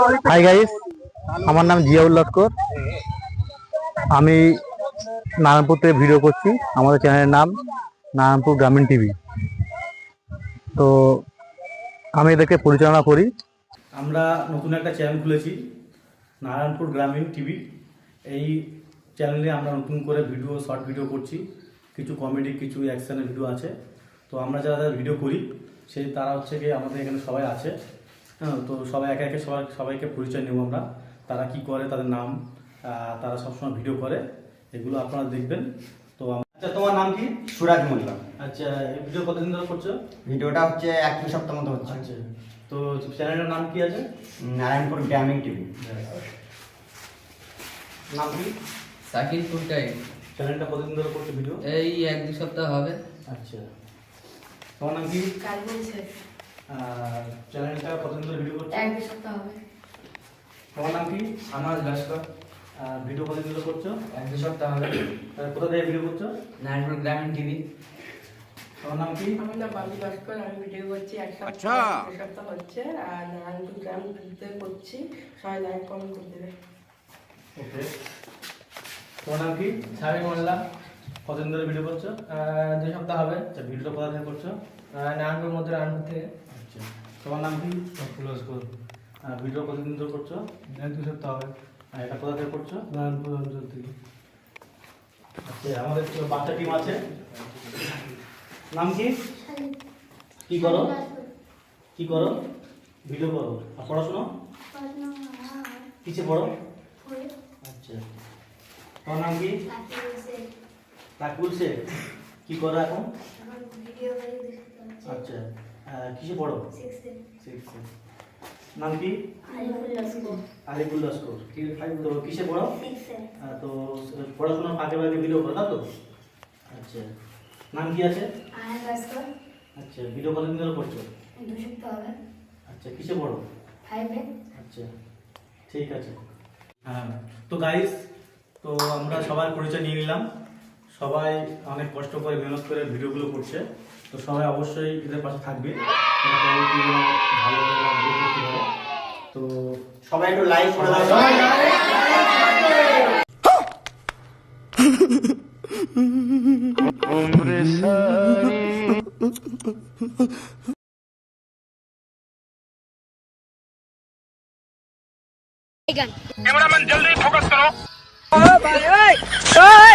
Hi guys আমার নাম জিয়াউল লস্কর। আমি নারায়ণপুর থেকে ভিডিও করছি। আমাদের চ্যানেলের নাম নারায়ণপুর গ্রামীণ টিভি তো আমি এদেরকে পরিচালনা করি। আমরা নতুন একটা চ্যানেল খুলেছি, নারায়ণপুর গ্রামীণ টিভি এই চ্যানেলে আমরা নতুন করে ভিডিও শর্ট ভিডিও করছি। কিছু কমেডি কিছু অ্যাকশনের ভিডিও আছে। তো আমরা যারা ভিডিও করি সেই তারা হচ্ছে গিয়ে আমাদের এখানে সবাই আছে। তো সবাই একে একে সবাই সবাইকে পরিচয় নেব আমরা। তারা কি করে তাদের নাম তারা সবসময় ভিডিও করে। এগুলো আপনারা দেখবেন। তো আচ্ছা তোমার নাম কি? সুরাজ মোল্লা আচ্ছা এই ভিডিও কতদিন ধরে করছ? ভিডিওটা হচ্ছে এক দুই সপ্তাহ মতো হচ্ছে। আচ্ছা তো চ্যানেলের নাম কি আছে? নারায়ণপুর গ্রামীণ টিভি। নাম কি? সাকিব ফুলটাই চ্যানেলটা কতদিন ধরে করছ ভিডিও? এই এক দু সপ্তাহ হবে। আচ্ছা। তোমার নাম কি? শেষ আর চ্যানেলটা কতদিন ধরে ভিডিও করছ? এক সপ্তাহ হবে। তোমার নাম কি? আমার লস্কর ভিডিও কতদিন ধরে করছ? এক দু সপ্তাহ হবে। আর কোথা থেকে ভিডিও করছ? নারায়ণপুর গ্রামীণ টিভি। তোমার নাম কি? আমার নাম আমি ভিডিও করছি এক সপ্তাহ এক সপ্তাহ হচ্ছে আর নারায়ণপুর করছি। সবাই লাইক কমেন্ট করে দেবে। ওকে তোমার নাম কি? মোল্লা। কতদিন ধরে ভিডিও করছ? দু সপ্তাহ হবে। আচ্ছা ভিডিওটা কোথা থেকে করছ? নারায়ণপুর মধ্যে নারায়ণপুর থেকে। আচ্ছা তোমার নাম কি? লস্কর আর ভিডিও কতদিন ধরে করছ? দু সপ্তাহ হবে। আর এটা কোথা থেকে করছ? নারায়ণপুর অঞ্চল থেকে আচ্ছা আমাদের তো বাচ্চা টিম আছে। নাম কি? কি করো? কি করো? ভিডিও করো। আর পড়াশোনা? কিসে পড়ো? আচ্ছা। তোমার নাম কি? রাকুল সে কি করো এখন? আচ্ছা। কিসে পড়ো? নাম কি? আলিপুর লস্কর তো কিসে পড়ো? আহ, তো পড়াশোনার ফাঁকে ফাঁকে ভিডিও করো তো? আচ্ছা। নাম কি আছে? আচ্ছা ভিডিও কতদিন ধরে করছ আচ্ছা কিসে পড়ো? আচ্ছা ঠিক আছে। হ্যাঁ তো গাইস তো আমরা সবার পরিচয় নিয়ে নিলাম। সবাই অনেক কষ্ট করে মেহনত করে ভিডিওগুলো করছে। তো সবাই অবশ্যই এদের পাশে থাকবে। তো সবাই একটু লাইক করে দাও। कैमरामैन जल्दी फोकस करो ओ भाई ओए ओए